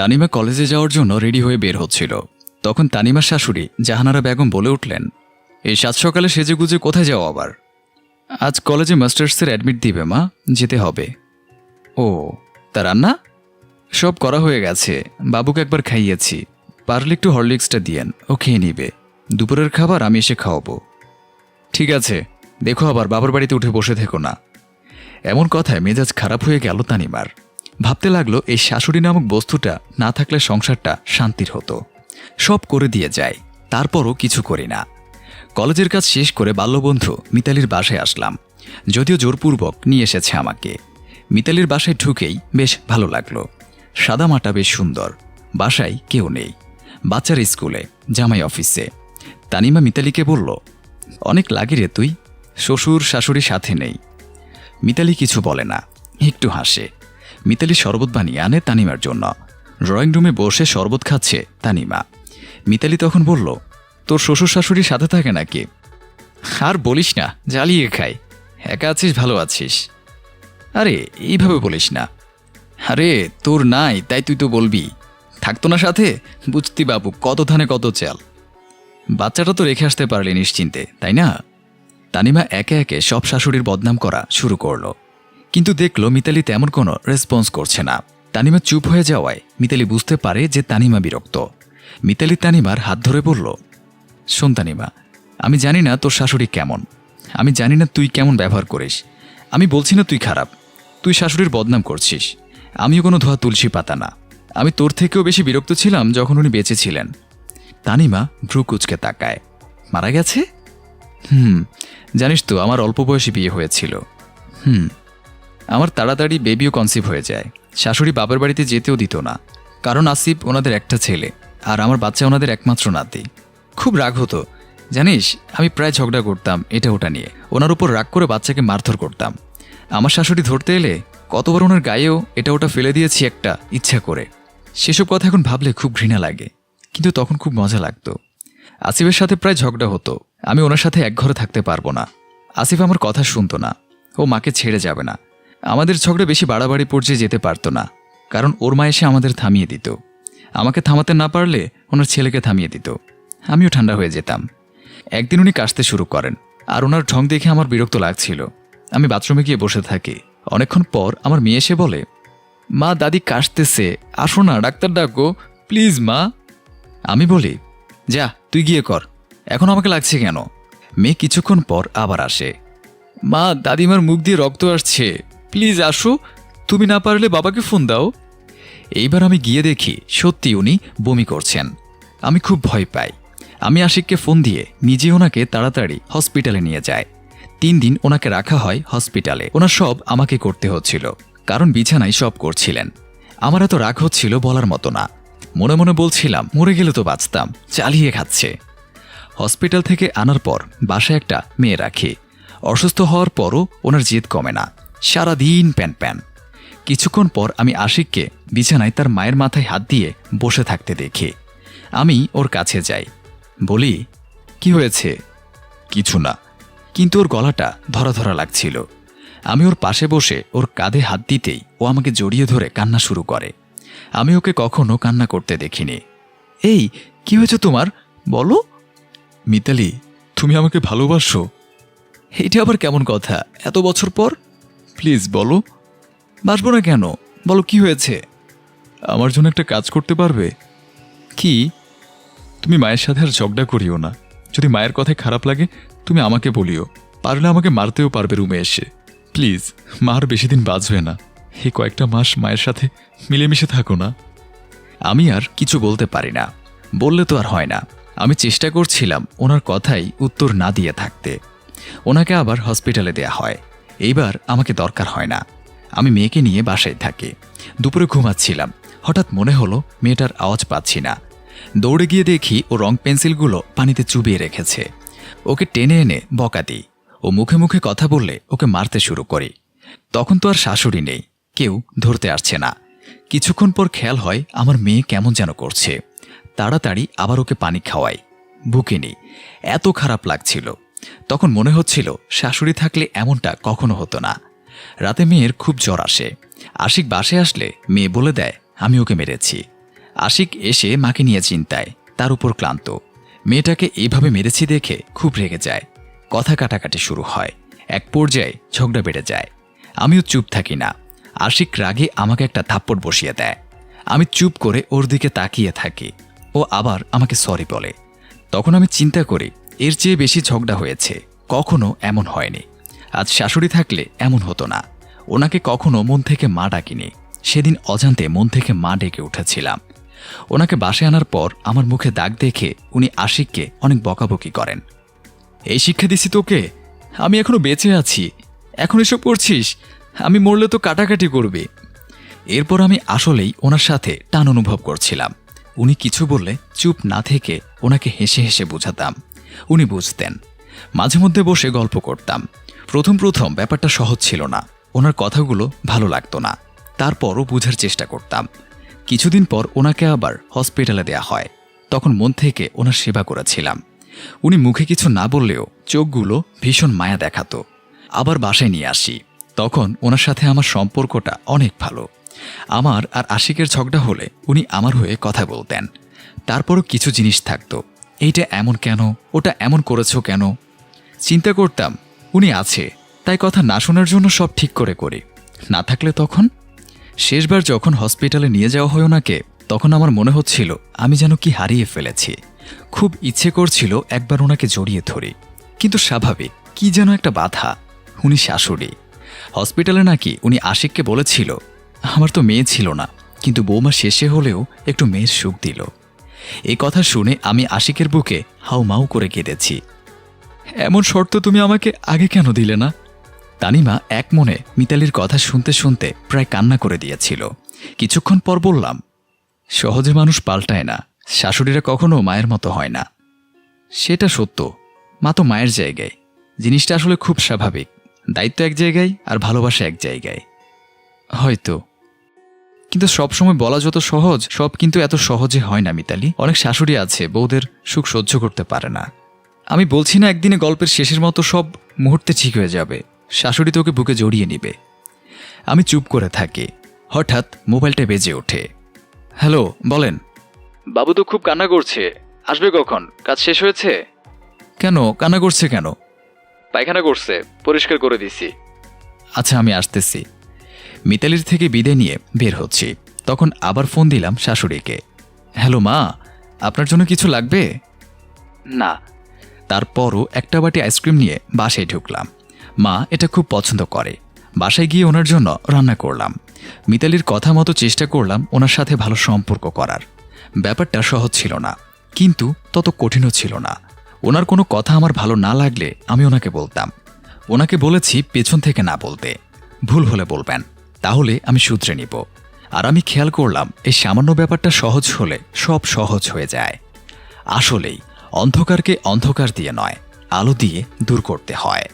তানিমা কলেজে যাওয়ার জন্য রেডি হয়ে বের হচ্ছিল। তখন তানিমার শাশুড়ি জাহানারা বেগম বলে উঠলেন, এই সাত সকালে সেজে গুজে কোথায় যাও আবার? আজ কলেজে মাস্টার্সের অ্যাডমিট দিবে মা, যেতে হবে। ও, তা রান্না? সব করা হয়ে গেছে, বাবুকে একবার খাইয়েছি। পারলে একটু হরলিক্সটা দিয়েন, ও খেয়ে নিবে। দুপুরের খাবার আমি এসে খাওয়াবো। ঠিক আছে, দেখো আবার, বাবার বাড়িতে উঠে বসে থেকো না। এমন কথায় মেজাজ খারাপ হয়ে গেল তানিমার। ভাবতে লাগল এই শাশুড়ি নামক বস্তুটা না থাকলে সংসারটা শান্তির হতো। সব করে দিয়ে যায়, তারপরও কিছু করি না। কলেজের কাজ শেষ করে বাল্যবন্ধু মিতালির বাসায় আসলাম। যদিও জোরপূর্বক নিয়ে এসেছে আমাকে। মিতালির বাসায় ঢুকেই বেশ ভালো লাগল। সাদামাটা বেশ সুন্দর, বাসায় কেউ নেই। বাচ্চার স্কুলে, জামাই অফিসে। তানিমা মিতালিকে বলল, অনেক লাগে রে তুই, শ্বশুর শাশুড়ি সাথে নেই। মিতালি কিছু বলে না, একটু হাসে। মিতালি শরবত বানিয়ে আনে তানিমার জন্য। ড্রয়িং রুমে বসে শরবত খাচ্ছে তানিমা। মিতালি তখন বলল, তোর শ্বশুর শাশুড়ি সাথে থাকে নাকি? আর বলিস না, জ্বালিয়ে খাই। একা আছিস, ভালো আছিস? আরে, এইভাবে বলিস না। আরে, তোর নাই, তাই তুই তো বলবি। থাকতো না সাথে, বুঝতি বাবু, কত ধানে কত চাল। বাচ্চাটা তো রেখে আসতে পারলি নিশ্চিন্তে, তাই না? তানিমা একে একে সব শাশুড়ির বদনাম করা শুরু করল। কিন্তু দেখল মিতালি তেমন কোনো রেসপন্স করছে না। তানিমা চুপ হয়ে যাওয়ায় মিতালি বুঝতে পারে যে তানিমা বিরক্ত। মিতালি তানিমার হাত ধরে বলল, শোন তানিমা, আমি জানি না তোর শাশুড়ি কেমন। আমি জানি না তুই কেমন ব্যবহার করিস। আমি বলছি না তুই খারাপ। তুই শাশুড়ির বদনাম করছিস। আমিও কোনো ধোয়া তুলসী পাতা না। আমি তোর থেকেও বেশি বিরক্ত ছিলাম যখন উনি বেঁচে ছিলেন। তানিমা ভ্রু কুচকে তাকায়। মারা গেছে? হুম, জানিস তো আমার অল্প বয়সী বিয়ে হয়েছিল। হুম আমার তাড়াতাড়ি বেবিও কনসিভ হয়ে যায়। শাশুড়ি বাবার বাড়িতে যেতেও দিত না। কারণ আসিফ ওনাদের একটা ছেলে, আর আমার বাচ্চা ওনাদের একমাত্র নাতি। খুব রাগ হতো। জানিস, আমি প্রায় ঝগড়া করতাম এটা ওটা নিয়ে। ওনার উপর রাগ করে বাচ্চাকে মারধর করতাম। আমার শাশুড়ি ধরতে এলে কতবার ওনার গায়েও এটা ওটা ফেলে দিয়েছি একটা ইচ্ছা করে। সেসব কথা এখন ভাবলে খুব ঘৃণা লাগে। কিন্তু তখন খুব মজা লাগতো। আসিফের সাথে প্রায় ঝগড়া হতো। আমি ওনার সাথে এক ঘরে থাকতে পারব না। আসিফ আমার কথা শুনতো না। ও মাকে ছেড়ে যাবে না। আমাদের ঝগড়া বেশি বাড়াবাড়ি পর্যায়ে যেতে পারতো না, কারণ ওর মা এসে আমাদের থামিয়ে দিত। আমাকে থামাতে না পারলে ওনার ছেলেকে থামিয়ে দিত। আমিও ঠান্ডা হয়ে যেতাম। একদিন উনি কাশতে শুরু করেন, আর ওনার ঢং দেখে আমার বিরক্ত লাগছিল। আমি বাথরুমে গিয়ে বসে থাকি। অনেকক্ষণ পর আমার মেয়ে এসে বলে, মা, দাদি কাশতেছে। আসো না, ডাক্তার ডাকো। প্লিজ, মা। আমি বলি, যা, তুই গিয়ে কর। এখন আমাকে লাগছে কেন? মেয়ে কিছুক্ষণ পর আবার আসে, মা, দাদিমার মুখ দিয়ে রক্ত আসছে। প্লিজ আসো, তুমি না পারলে বাবাকে ফোন দাও। এইবার আমি গিয়ে দেখি সত্যি উনি বমি করছেন। আমি খুব ভয় পাই। আমি আশিককে ফোন দিয়ে নিজে ওনাকে তাড়াতাড়ি হসপিটালে নিয়ে যায় তিন দিন ওনাকে রাখা হয় হসপিটালে। ওনার সব আমাকে করতে হচ্ছিল, কারণ বিছানায় সব করছিলেন। আমার এত রাগ হচ্ছিল বলার মতো না। মনে মনে বলছিলাম, মরে গেলে তো বাঁচতাম, চালিয়ে খাচ্ছে। হসপিটাল থেকে আনার পর বাসায় একটা মেয়ে রাখি। অসুস্থ হওয়ার পরও ওনার জেদ কমে না। সারাদিন প্যান প্যান। কিছুক্ষণ পর আমি আশিককে বিছানায় তার মায়ের মাথায় হাত দিয়ে বসে থাকতে দেখি। আমি ওর কাছে যাই। বলি, কি হয়েছে? কিছু না। কিন্তু ওর গলাটা ধরা ধরা লাগছিল। আমি ওর পাশে বসে ওর কাঁধে হাত দিতেই ও আমাকে জড়িয়ে ধরে কান্না শুরু করে। আমি ওকে কখনো কান্না করতে দেখিনি। এই, কি হয়েছে তোমার? বলো। মিতালি, তুমি আমাকে ভালোবাসো। এটা আবার কেমন কথা? এত বছর পর? প্লিজ বলো। বাসবো না কেন? বলো, কি হয়েছে? আমার জন্য একটা কাজ করতে পারবে? কি? তুমি মায়ের সাথে আর ঝগড়া করিও না। যদি মায়ের কথায় খারাপ লাগে, তুমি আমাকে বলিও। পারলে আমাকে মারতেও পারবে রুমে এসে। প্লিজ মার বেশি দিন বাঁচবে না। এই কয়েকটা মাস মায়ের সাথে মিলেমিশে থাকো না। আমি আর কিছু বলতে পারি না। বললে তো আর হয় না। আমি চেষ্টা করছিলাম ওনার কথাই উত্তর না দিয়ে থাকতে। ওনাকে আবার হসপিটালে দেয়া হয়। এইবার আমাকে দরকার হয় না। আমি মেয়েকে নিয়ে বাসায় থাকি। দুপুরে ঘুমাচ্ছিলাম। হঠাৎ মনে হলো মেয়েটার আওয়াজ পাচ্ছি না। দৌড়ে গিয়ে দেখি ও রং পেন্সিলগুলো পানিতে চুবিয়ে রেখেছে। ওকে টেনে এনে বকা দিই। ও মুখে মুখে কথা বললে ওকে মারতে শুরু করি। তখন তো আর শাশুড়ি নেই। কেউ ধরতে আসছে না। কিছুক্ষণ পর খেয়াল হয় আমার মেয়ে কেমন যেন করছে। তাড়াতাড়ি আবার ওকে পানি খাওয়াই। বুকে এত খারাপ লাগছিল। তখন মনে হচ্ছিল শাশুড়ি থাকলে এমনটা কখনো হতো না। রাতে মেয়ের খুব জ্বর আসে। আশিক বাসে আসলে মেয়ে বলে দেয়, আমি ওকে মেরেছি। আশিক এসে মাকে নিয়ে চিন্তায়, তার উপর ক্লান্ত। মেয়েটাকে এইভাবে মেরেছি দেখে খুব রেগে যায়। কথা কাটাকাটি শুরু হয়। এক পর্যায়ে ঝগড়া বেড়ে যায়। আমিও চুপ থাকি না। আশিক রাগে আমাকে একটা থাপ্পড় বসিয়ে দেয়। আমি চুপ করে ওর দিকে তাকিয়ে থাকি। ও আবার আমাকে সরি বলে। তখন আমি চিন্তা করি এর চেয়ে বেশি ঝগড়া হয়েছে। কখনো এমন হয়নি। আজ শাশুড়ি থাকলে এমন হতো না। ওনাকে কখনো মন থেকে মা ডাকিনি। সেদিন অজান্তে মন থেকে মা ডেকে উঠেছিলাম। ওনাকে বাসে আনার পর আমার মুখে দাগ দেখে উনি আশিককে অনেক বকাবকি করেন। এই শিক্ষা দিছি তোকে? আমি এখনও বেঁচে আছি। এখন এসব করছিস? আমি মরলে তো কাটাকাটি করবে। এরপর আমি আসলেই ওনার সাথে টান অনুভব করছিলাম। উনি কিছু বললে চুপ না থেকে ওনাকে হেসে হেসে বোঝাতাম। উনি বুঝতেন। মাঝে মধ্যে বসে গল্প করতাম। প্রথম প্রথম ব্যাপারটা সহজ ছিল না। ওনার কথাগুলো ভালো লাগতো না। তারপরও বুঝার চেষ্টা করতাম। কিছুদিন পর ওনাকে আবার হসপিটালে দেয়া হয়। তখন মন থেকে ওনার সেবা করেছিলাম। উনি মুখে কিছু না বললেও চোখগুলো ভীষণ মায়া দেখাতো। আবার বাসায় নিয়ে আসি। তখন ওনার সাথে আমার সম্পর্কটা অনেক ভালো। আমার আর আশিকের ঝগড়া হলে উনি আমার হয়ে কথা বলতেন। তারপরও কিছু জিনিস থাকতো। এইটা এমন কেন? ওটা এমন করেছ কেন? চিন্তা করতাম, উনি আছে, তাই কথা না শোনার জন্য সব ঠিক করে করি। না থাকলে তখন? শেষবার যখন হসপিটালে নিয়ে যাওয়া হয় ওনাকে, তখন আমার মনে হচ্ছিল, আমি যেন কি হারিয়ে ফেলেছি। খুব ইচ্ছে করছিল একবার ওনাকে জড়িয়ে ধরি। কিন্তু স্বাভাবিক, কি যেন একটা বাধা। উনি শাশুড়ি। হসপিটালে নাকি উনি আশিককে বলেছিল, আমার তো মেয়ে ছিল না। কিন্তু বৌমা শেষে হলেও একটু মেয়ের সুখ দিল। এই কথা শুনে আমি আশিকের বুকে হাউ মাউ করে কেঁদেছি। এমন শর্ত তুমি আমাকে আগে কেন দিলে না? তানিমা এক মনে মিতালির কথা শুনতে শুনতে প্রায় কান্না করে দিয়েছিল। কিছুক্ষণ পর বললাম, সহজে মানুষ পাল্টায় না, শাশুড়িরা কখনো মায়ের মতো হয় না। সেটা সত্য, মা তো মায়ের জায়গায়। জিনিসটা আসলে খুব স্বাভাবিক, দায়িত্ব এক জায়গায় আর ভালোবাসা এক জায়গায়। হয়তো কিন্তু সবসময় বলা যত সহজ সব কিন্তু এত সহজে হয় না মিতালি। অনেক শাশুড়ি আছে বউদের সুখ সহ্য করতে পারে না। আমি বলছি না একদিনে গল্পের শেষের মতো সব মুহূর্তে ঠিক হয়ে যাবে। শাশুড়ি তোকে বুকে জড়িয়ে নিবে। আমি চুপ করে থাকি। হঠাৎ মোবাইলটা বেজে ওঠে। হ্যালো বলেন। বাবু তো খুব কান্না করছে। আসবে কখন? কাজ শেষ হয়েছে? কেন? কান্না করছে কেন? পায়খানা করছে পরিষ্কার করে দিছি। আচ্ছা আমি আসতেছি। মিতালির থেকে বিদে নিয়ে বের হচ্ছি। তখন আবার ফোন দিলাম শাশুড়িকে। হ্যালো মা আপনার জন্য কিছু লাগবে? না। তারপরও একটা বাটি আইসক্রিম নিয়ে বাসায় ঢুকলাম। মা এটা খুব পছন্দ করে। বাসায় গিয়ে ওনার জন্য রান্না করলাম। মিতালির কথা মতো চেষ্টা করলাম ওনার সাথে ভালো সম্পর্ক করার। ব্যাপারটা সহজ ছিল না কিন্তু তত কঠিনও ছিল না। ওনার কোনো কথা আমার ভালো না লাগলে আমি ওনাকে বলতাম। ওনাকে বলেছি পেছন থেকে না বলতে। ভুল হলে বলবেন। তাহলে আমি সূত্রে নিব। আর আমি খেয়াল করলাম, এই সামান্য ব্যাপারটা সহজ হলে সব সহজ হয়ে যায়। আসলেই, অন্ধকারকে অন্ধকার দিয়ে নয়, আলো দিয়ে দূর করতে হয়।